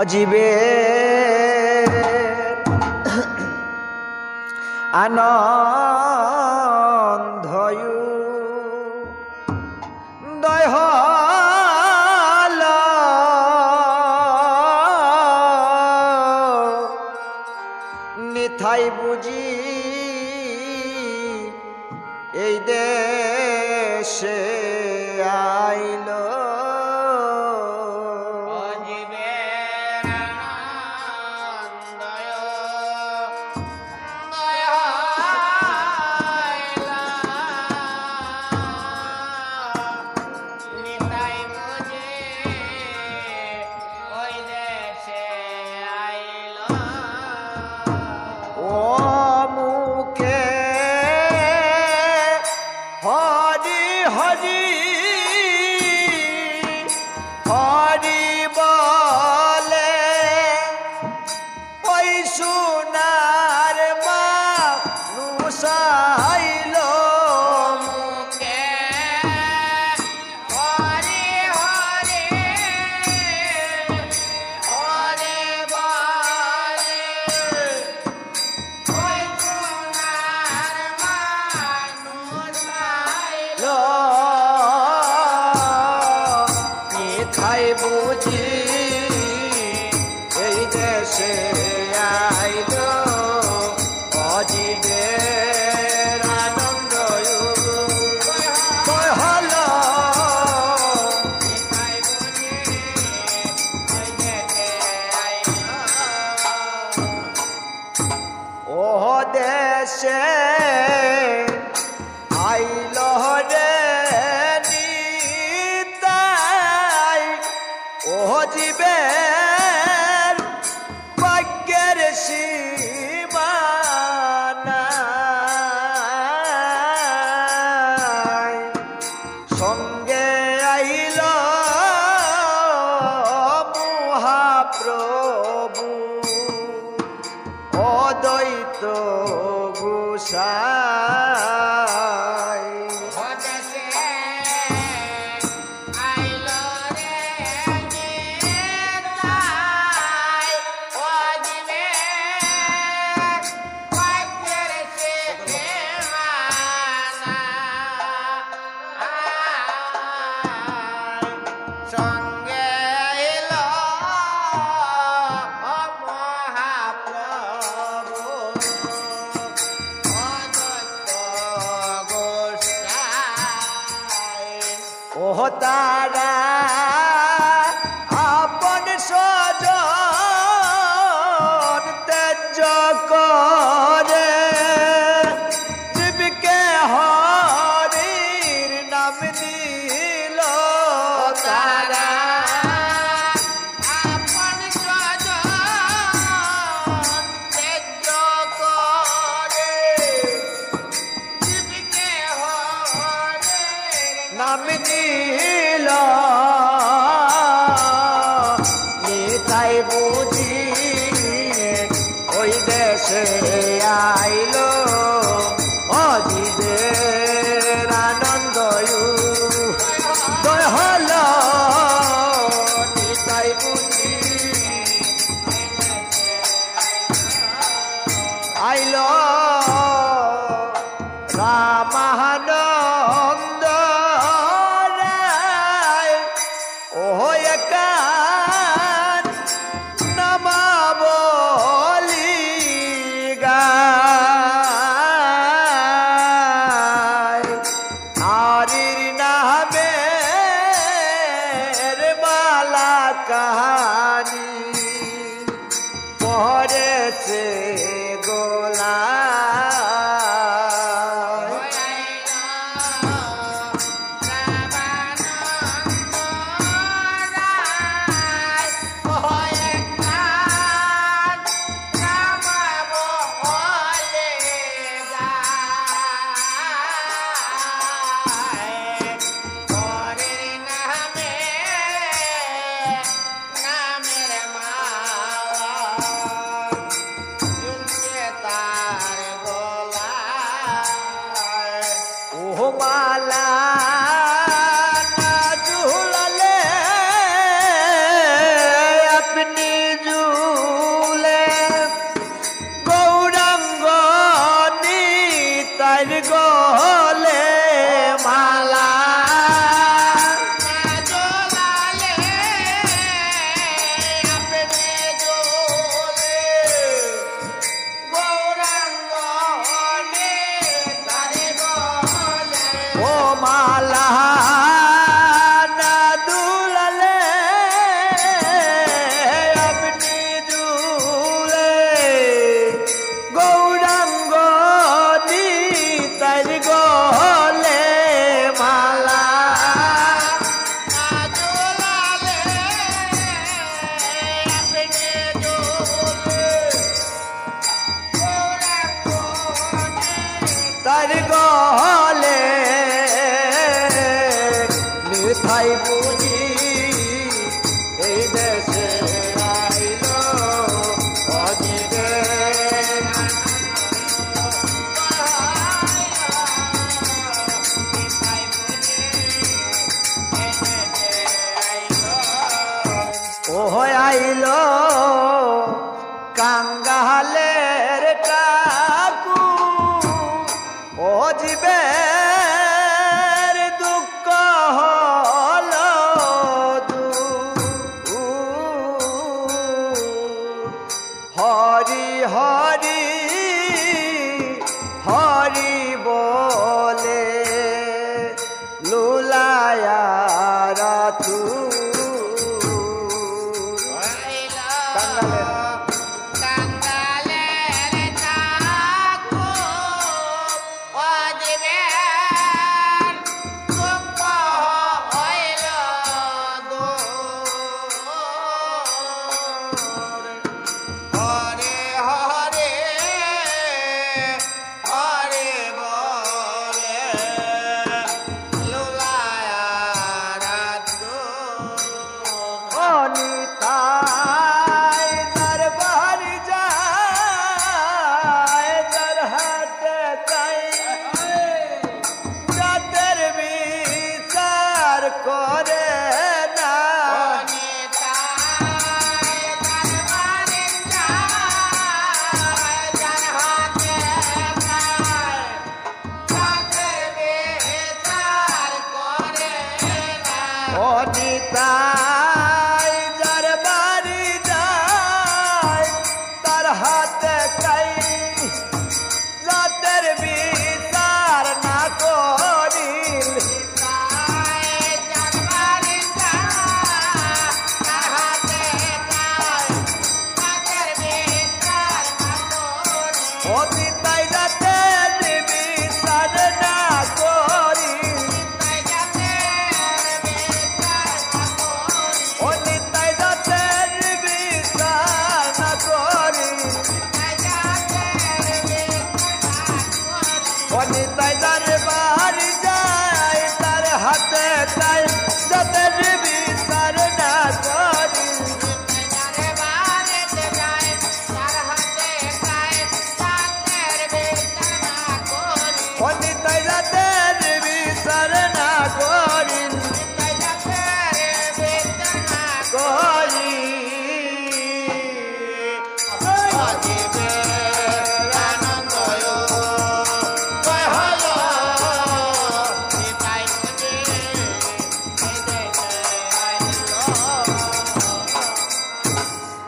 অজীবে। আনন্দয়ু। দয় নিথাই বুঝি এই দেশে ওহ জীবের ভাগ্যের সীমানা। সঙ্গে আইল অদ্বৈত গুষা হতারা নাম নীলা Let it go. ভাই বুঝি এই দেশে আইল অজিবে ও আইল কাঙ্গ